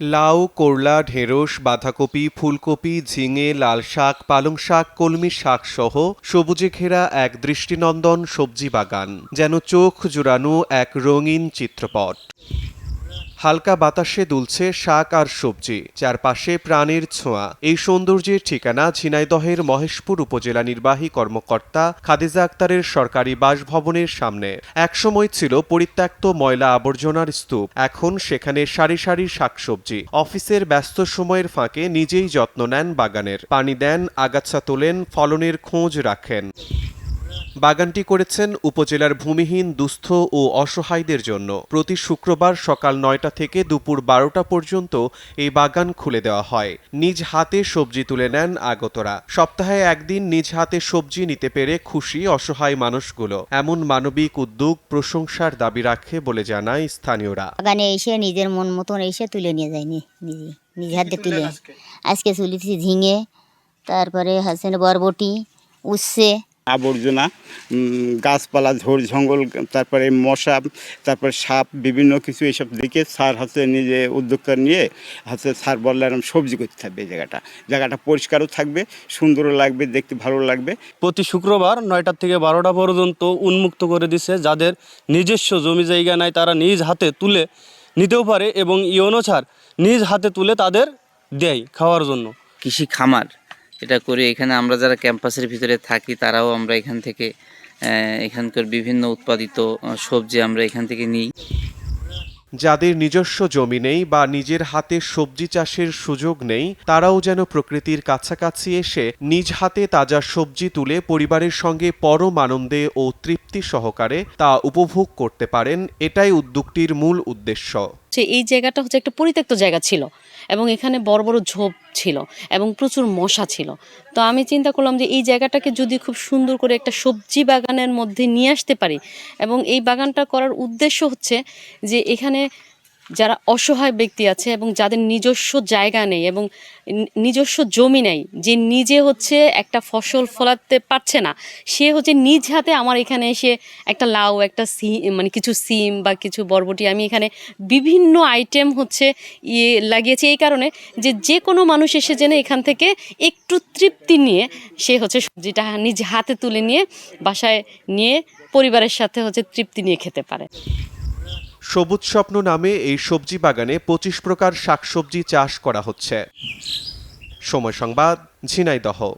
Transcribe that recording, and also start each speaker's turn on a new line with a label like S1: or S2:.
S1: লাউ, করলা, ঢেঁড়স, বাঁধাকপি, ফুলকপি, ঝিঙে, লাল শাক, পালং শাক, কলমি শাক সহ সবুজে ঘেরা এক দৃষ্টিনন্দন সবজি বাগান, যেন চোখ জুড়ানো এক রঙিন চিত্রপট। হালকা বাতাসে দুলছে শাক আর সবজি, চারপাশে প্রাণের ছোঁয়া। এই সৌন্দর্যের ঠিকানা ঝিনাইদহের মহেশপুর উপজেলা নির্বাহী কর্মকর্তা খাদিজা আক্তারের সরকারি বাসভবনের সামনে। একসময় ছিল পরিত্যক্ত ময়লা আবর্জনার স্তূপ, এখন সেখানে সারি সারি শাকসবজি। অফিসের ব্যস্ত সময়ের ফাঁকে নিজেই যত্ন নেন বাগানের। পানি দেন, আগাছা তোলেন, ফলনের খোঁজ রাখেন। বাগানটি করেছেন উপজেলার ভূমিহীন দুস্থ ও অসহায়দের জন্য। প্রতি শুক্রবার সকাল নয়টা থেকে দুপুর বারোটা পর্যন্ত এই বাগান খুলে দেওয়া হয়। নিজ হাতে সবজি তুলে নেন আগতরা। সপ্তাহে একদিন নিজ হাতে সবজি নিতে পেরে খুশি অসহায় মানুষগুলো। এমন মানবিক উদ্যোগ প্রশংসার দাবি রাখে বলে জানায় স্থানীয়রা।
S2: বাগানে এসে নিজের মন মতন এসে তুলে নিয়ে যায়নি নিজে নিজে হাতে তুলে। আজকে? তুলেছি ঝিঙে তারপরে হাসেন বরবটি উচ্ছে
S3: আবর্জনা গাছপালা ঝোড় জঙ্গল তারপরে মশা তারপরে সাপ বিভিন্ন কিছু এসব দিকে সার হচ্ছে নিজে উদ্যোক্তা নিয়ে হচ্ছে সার বললে এরকম সবজি করতে থাকবে এই জায়গাটা। জায়গাটা পরিষ্কারও থাকবে সুন্দরও লাগবে দেখতে ভালো লাগবে।
S4: প্রতি শুক্রবার নয়টার থেকে বারোটা পর্যন্ত উন্মুক্ত করে দিছে যাদের নিজস্ব জমি জায়গা নাই তারা নিজ হাতে তুলে নিতেও পারে এবং ইয়নো ছাড় নিজ হাতে তুলে তাদের দেয় খাওয়ার জন্য।
S5: কৃষি খামার। এটা করে এখানে আমরা যারা ক্যাম্পাসের ভিতরে থাকি, তারাও আমরা এখান থেকে এখানকার বিভিন্ন উৎপাদিত সবজি আমরা এখান থেকে নিই।
S1: যাদের নিজস্ব জমি নেই বা নিজের হাতে সবজি চাষের সুযোগ নেই, তারাও যেন প্রকৃতির কাছাকাছি এসে নিজ হাতে তাজা সবজি তুলে পরিবারের সঙ্গে পরম আনন্দে ও তৃপ্তি সহকারে তা উপভোগ করতে পারেন, এটাই উদ্যোগটির মূল উদ্দেশ্য।
S6: যে এই জায়গাটা হচ্ছে একটা পরিত্যক্ত জায়গা ছিল এবং এখানে বড় বড় ঝোপ ছিল এবং প্রচুর মশা ছিল। তো আমি চিন্তা করলাম যে এই জায়গাটাকে যদি খুব সুন্দর করে একটা সবজি বাগানের মধ্যে নিয়ে আসতে পারি এবং এই বাগানটা করার উদ্দেশ্য হচ্ছে যে এখানে যারা অসহায় ব্যক্তি আছে এবং যাদের নিজস্ব জায়গা নেই এবং নিজস্ব জমি নেই, যে নিজে হচ্ছে একটা ফসল ফলাতে পারছে না, সে হচ্ছে নিজ হাতে আমার এখানে এসে একটা লাউ, একটা সি মানে কিছু সিম বা কিছু বরবটি আমি এখানে বিভিন্ন আইটেম হচ্ছে ইয়ে লাগিয়েছি। এই কারণে যে যে কোনো মানুষ এসে যেন এখান থেকে একটু তৃপ্তি নিয়ে সে হচ্ছে সবজিটা নিজ হাতে তুলে নিয়ে বাসায় নিয়ে পরিবারের সাথে হচ্ছে তৃপ্তি নিয়ে খেতে পারে।
S1: সবুজ স্বপ্ন নামে এই সবজি বাগানে পঁচিশ প্রকার শাকসবজি চাষ করা হচ্ছে। সময় সংবাদ, ঝিনাইদহ।